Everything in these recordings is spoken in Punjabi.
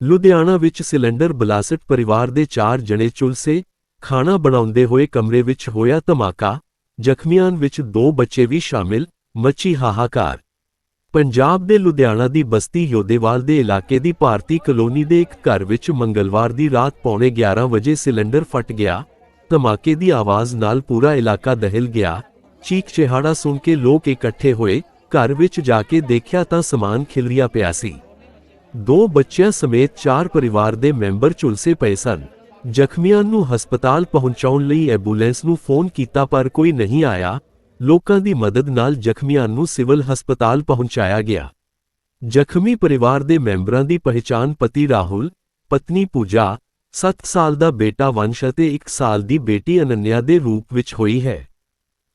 ਲੁਧਿਆਣਾ ਵਿੱਚ ਸਿਲੰਡਰ ਬਲਾਸਟ ਪਰਿਵਾਰ ਦੇ 4 ਜਣੇ ਚੁਲਸੇ, ਖਾਣਾ ਬਣਾਉਂਦੇ ਹੋਏ ਕਮਰੇ ਵਿੱਚ ਹੋਇਆ ਧਮਾਕਾ, ਜ਼ਖਮੀਆਂ ਵਿੱਚ ਦੋ ਬੱਚੇ ਵੀ ਸ਼ਾਮਿਲ ਮੱਚੀ ਹਾਹਾਕਾਰ। ਪੰਜਾਬ ਦੇ ਲੁਧਿਆਣਾ ਦੀ ਬਸਤੀ ਯੋਧੇਵਾਲ ਦੇ ਇਲਾਕੇ ਦੀ ਭਾਰਤੀ ਕਲੋਨੀ ਦੇ ਇੱਕ ਘਰ ਵਿੱਚ ਮੰਗਲਵਾਰ ਦੀ ਰਾਤ ਪੌਣੇ 11 ਵਜੇ ਸਿਲੰਡਰ ਫਟ ਗਿਆ। ਧਮਾਕੇ ਦੀ ਆਵਾਜ਼ ਨਾਲ ਪੂਰਾ ਇਲਾਕਾ ਦਹਿਲ ਗਿਆ। ਚੀਕ ਚਿਹਾੜਾ ਸੁਣ ਕੇ ਲੋਕ ਇਕੱਠੇ ਹੋਏ, ਘਰ ਵਿੱਚ ਜਾ ਕੇ ਦੇਖਿਆ ਤਾਂ ਸਮਾਨ ਖਿਲਰਿਆ ਪਿਆ ਸੀ। ਦੋ ਬੱਚਿਆਂ ਸਮੇਤ ਚਾਰ ਪਰਿਵਾਰ ਦੇ ਮੈਂਬਰ ਝੁਲਸੇ ਪਏ ਸਨ। ਜ਼ਖਮੀਆਂ ਨੂੰ ਹਸਪਤਾਲ ਪਹੁੰਚਾਉਣ ਲਈ ਐਂਬੂਲੈਂਸ ਨੂੰ ਫੋਨ ਕੀਤਾ ਪਰ ਕੋਈ ਨਹੀਂ ਆਇਆ। ਲੋਕਾਂ ਦੀ ਮਦਦ ਨਾਲ ਜ਼ਖਮੀਆਂ ਨੂੰ ਸਿਵਲ ਹਸਪਤਾਲ ਪਹੁੰਚਾਇਆ ਗਿਆ। ਜ਼ਖਮੀ ਪਰਿਵਾਰ ਦੇ ਮੈਂਬਰਾਂ ਦੀ ਪਹਿਚਾਣ ਪਤੀ ਰਾਹੁਲ, ਪਤਨੀ ਪੂਜਾ 7 ਸਾਲ ਦਾ ਬੇਟਾ ਵੰਸ਼ ਅਤੇ 1 ਸਾਲ ਦੀ ਬੇਟੀ ਅਨੰਨਿਆ ਦੇ ਰੂਪ ਵਿੱਚ ਹੋਈ ਹੈ।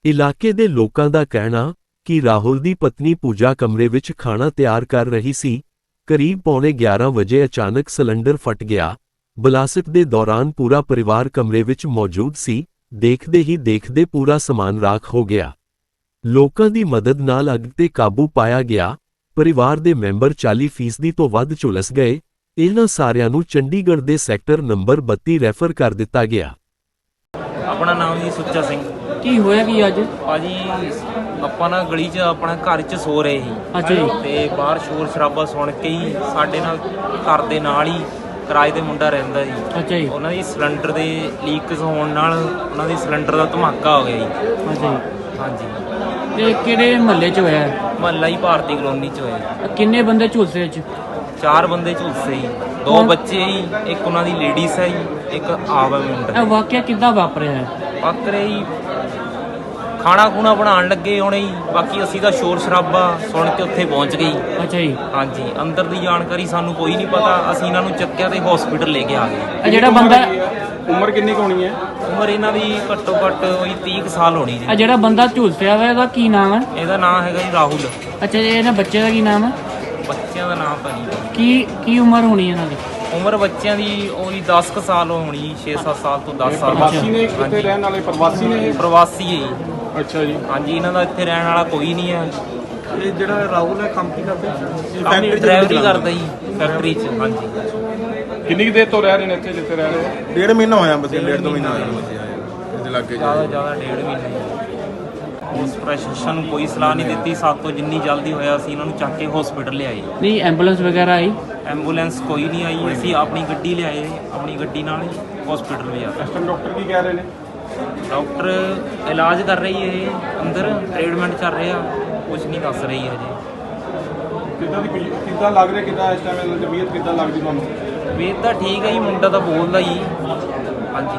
ਇਲਾਕੇ ਦੇ ਲੋਕਾਂ ਦਾ ਕਹਿਣਾ ਕਿ ਰਾਹੁਲ ਦੀ ਪਤਨੀ ਪੂਜਾ ਕਮਰੇ ਵਿੱਚ ਖਾਣਾ ਤਿਆਰ ਕਰ ਰਹੀ ਸੀ। ਕਰੀਬ ਪੌਣੇ 11 ਵਜੇ ਅਚਾਨਕ ਸਿਲੰਡਰ ਫਟ ਗਿਆ। ਬਲਾਸਟ ਦੇ ਦੌਰਾਨ ਪੂਰਾ ਪਰਿਵਾਰ ਕਮਰੇ ਵਿੱਚ ਮੌਜੂਦ ਸੀ। ਦੇਖਦੇ ਹੀ ਦੇਖਦੇ ਪੂਰਾ ਸਮਾਨ ਰਾਖ ਹੋ ਗਿਆ। ਲੋਕਾਂ ਦੀ ਮਦਦ ਨਾਲ ਅੱਗ ਤੇ ਕਾਬੂ ਪਾਇਆ ਗਿਆ। ਪਰਿਵਾਰ ਦੇ ਮੈਂਬਰ 40% ਫੀਸਦੀ ਤੋਂ ਵੱਧ ਝੁਲਸ ਗਏ। ਇਹਨਾਂ ਸਾਰਿਆਂ ਨੂੰ ਚੰਡੀਗੜ੍ਹ ਦੇ ਸੈਕਟਰ ਨੰਬਰ 32 ਰੈਫਰ ਕਰ ਦਿੱਤਾ ਗਿਆ। ਆਪਣਾ ਨਾਮ ਜੀ ਸੁੱਚਾ ਸਿੰਘ। ਕੀ ਹੋਇਆ ਕੀ ਅੱਜ? ਭਾਜੀ ਆਪਾਂ ਨਾ ਗਲੀ 'ਚ ਆਪਣਾ ਘਰ 'ਚ ਸੋ ਰਹੇ ਸੀ। ਅੱਛਾ ਜੀ। ਤੇ ਬਾਹਰ ਸ਼ੋਰ ਸ਼ਰਾਬਾ ਸੁਣ ਕੇ ਹੀ ਸਾਡੇ ਨਾਲ ਘਰ ਦੇ ਨਾਲ ਹੀ ਕਿਰਾਏ ਤੇ ਮੁੰਡਾ ਰਹਿੰਦਾ ਜੀ। ਅੱਛਾ ਜੀ। ਉਹਨਾਂ ਦੀ ਸਿਲੰਡਰ ਦੇ ਲੀਕ ਹੋਣ ਨਾਲ ਉਹਨਾਂ ਦੀ ਸਿਲੰਡਰ ਦਾ ਧਮਾਕਾ ਹੋ ਗਿਆ ਜੀ। ਅੱਛਾ ਜੀ। ਹਾਂਜੀ। ਤੇ ਕਿਹੜੇ ਮਹੱਲੇ 'ਚ ਹੋਇਆ? ਮਹੱਲਾ ਹੀ ਭਾਰਤੀ ਕਲੋਨੀ 'ਚ ਹੋਇਆ। ਕਿੰਨੇ ਬੰਦੇ ਝੁਲਸੇ ਚ? ਚਾਰ ਬੰਦੇ ਝੁਲਸੇ ਜੀ ਦੋ? ਬੱਚੇ ਜੀ ਇੱਕ ਉਹਨਾਂ ਦੀ ਲੇਡੀਜ਼ ਹੈ ਜੀ ਇੱਕ ਆਵਾ ਮੁੰਡਾ ਇਹ ਵਾਕਿਆ ਕਿੱਦਾਂ ਵਾਪਰਿਆ ਹੈ? ਪੱਕਰੇ ਹੀ ਖਾਣਾ ਖੂਣਾ ਬਣਾਉਣ ਲੱਗੇ ਹੋਣੇ ਜੀ ਬਾਕੀ ਅਸੀਂ ਤਾਂ ਸ਼ੋਰ ਸ਼ਰਾਬਾ ਸੁਣ ਕੇ ਉੱਥੇ ਪਹੁੰਚ ਗਏ ਜੀ। ਅੱਛਾ ਜੀ। ਹਾਂਜੀ ਅੰਦਰ ਦੀ ਜਾਣਕਾਰੀ ਸਾਨੂੰ ਕੋਈ ਨਹੀਂ ਪਤਾ ਅਸੀਂ ਇਹਨਾਂ ਨੂੰ ਚੱਕਿਆ ਤੇ ਹਸਪੀਟਲ ਲੈ ਕੇ ਆ ਗਏ। ਇਹ ਜਿਹੜਾ ਬੰਦਾ ਉਮਰ ਕਿੰਨੀ ਕੁ ਹੋਣੀ ਹੈ? ਉਮਰ ਇਹਨਾਂ ਦੀ ਘੱਟੋ ਘੱਟ ਉਹੀ 30 ਕੁ ਸਾਲ ਹੋਣੀ ਇਹ ਜੀ ਜਿਹੜਾ ਬੰਦਾ ਝੁਲਸਿਆ ਵਾ ਇਹਦਾ ਕੀ ਨਾਮ ਹੈ? ਇਹਦਾ ਨਾਮ ਹੈਗਾ ਜੀ ਰਾਹੁਲ। ਅੱਛਾ ਜੀ ਇਹਨਾਂ ਬੱਚੇ ਦਾ ਕੀ ਨਾਮ ਹੈ? ਬੱਚਿਆਂ ਦਾ ਨਾਮ ਤਾਂ ਨਹੀਂ ਪਤਾ। ਕੀ ਕੀ ਉਮਰ ਹੋਣੀ ਇਹਨਾਂ ਦੀ? ਉਮਰ ਬੱਚਿਆਂ ਦੀ ਉਹੀ 10 ਕੁ ਸਾਲ ਹੋਣੀ 6-7 ਸਾਲ ਤੋਂ 10 ਸਾਲ ਪ੍ਰਵਾਸੀ ਨੇ ਹਾਂਜੀ। ਰਹਿਣ ਵਾਲੇ? ਪ੍ਰਵਾਸੀ ਨੇ ਇਹ? ਪ੍ਰਵਾਸੀ ਹੈ ਜੀ। ਅੱਛਾ ਜੀ। ਹਾਂਜੀ ਇਹਨਾਂ ਦਾ ਇੱਥੇ ਰਹਿਣ ਵਾਲਾ ਕੋਈ ਨਹੀਂ ਹੈ। ਇਹ ਜਿਹੜਾ ਰਾਹੁਲ ਹੈ ਕੰਮ ਕੀ ਕਰਦਾ? ਆਪਣੀ ਡਰਾਈਵਰੀ ਕਰਦਾ ਜੀ ਫੈਕਟਰੀ 'ਚ ਹਾਂਜੀ। ਕਿੰਨੀ ਕੁ ਦੇਰ ਤੋਂ ਰਹਿ ਰਹੇ ਨੇ ਇੱਥੇ ਜਿੱਥੇ ਰਹਿ ਰਹੇ ਹੋ? ਡੇਢ ਮਹੀਨਾ ਹੋਇਆ ਬਸ ਡੇਢ ਦੋ ਮਹੀਨਾ ਹੋਇਆ ਬਸ ਆਏ। ਇਹਦੇ ਲੱਗੇ ਜ਼ਿਆਦਾ ਜ਼ਿਆਦਾ ਡੇਢ ਮਹੀਨੇ ਉਸ ਪ੍ਰਸ਼ਾਸਨ ਨੂੰ ਕੋਈ ਸਲਾਹ ਨਹੀਂ ਦਿੱਤੀ। ਸਾਤੋਂ ਜਿੰਨੀ ਜਲਦੀ ਹੋਇਆ ਅਸੀਂ ਇਹਨਾਂ ਨੂੰ ਚੱਕ ਕੇ ਹਸਪੀਟਲ ਲਿਆਏ। ਨਹੀਂ ਐਂਬੂਲੈਂਸ ਵਗੈਰਾ ਆਈ? ਐਂਬੂਲੈਂਸ ਕੋਈ ਨਹੀਂ ਆਈ। ਅਸੀਂ ਆਪਣੀ ਗੱਡੀ ਲਿਆਏ ਆਪਣੀ ਗੱਡੀ ਨਾਲ ਹੀ ਹਸਪੀਟਲ ਲਿਆ। ਇਸ ਟਾਈਮ ਡਾਕਟਰ ਕੀ ਕਹਿ ਰਹੇ ਨੇ? ਡਾਕਟਰ ਇਲਾਜ ਕਰ ਰਹੀ ਹੈ ਅੰਦਰ ਟ੍ਰੀਟਮੈਂਟ ਚੱਲ ਰਿਹਾ। ਕੁਝ ਨਹੀਂ ਦੱਸ ਰਹੀ ਹੈ ਜੀ ਕਿੱਦਾਂ ਦੀ ਕਿੱਦਾਂ ਲੱਗ ਰਿਹਾ? ਕਿੱਦਾਂ ਇਸ ਟਾਈਮ ਤਬੀਅਤ ਕਿੱਦਾਂ ਲੱਗਦੀ ਤੁਹਾਨੂੰ? ਵੇਦ ਤਾਂ ਠੀਕ ਹੈ ਜੀ ਮੁੰਡਾ ਤਾਂ ਬੋਲਦਾ ਹੀ। ਹਾਂਜੀ।